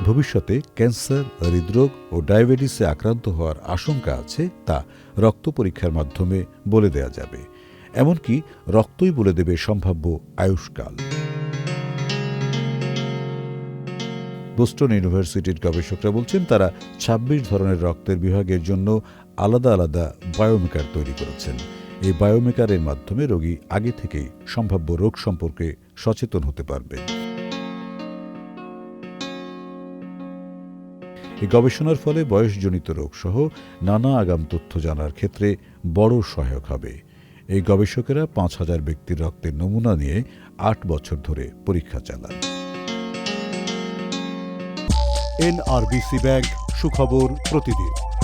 ভবিষ্যতে ক্যান্সার, হৃদরোগ ও ডায়াবেটিসে আক্রান্ত হওয়ার আশঙ্কা আছে তা রক্ত পরীক্ষার মাধ্যমে বলে দেয়া যাবে। এমনকি রক্তই বলে দেবে সম্ভাব্য আয়ুষ্কাল। বোস্টন ইউনিভার্সিটির গবেষকরা বলছেন, তারা ২৬ ধরনের রক্তের বিভাগের জন্য আলাদা আলাদা বায়োমেকার তৈরি করেছেন। এই বায়োমেকারের মাধ্যমে রোগী আগে থেকেই সম্ভাব্য রোগ সম্পর্কে সচেতন হতে পারবে। এই গবেষণার ফলে বয়সজনিত রোগসহ নানা আগাম তথ্য জানার ক্ষেত্রে বড় সহায়ক হবে। এই গবেষকেরা পাঁচ হাজার ব্যক্তির রক্তের নমুনা নিয়ে আট বছর ধরে পরীক্ষা চালান। এনআরবিসি ব্যাংক সুখবর প্রতিদিন।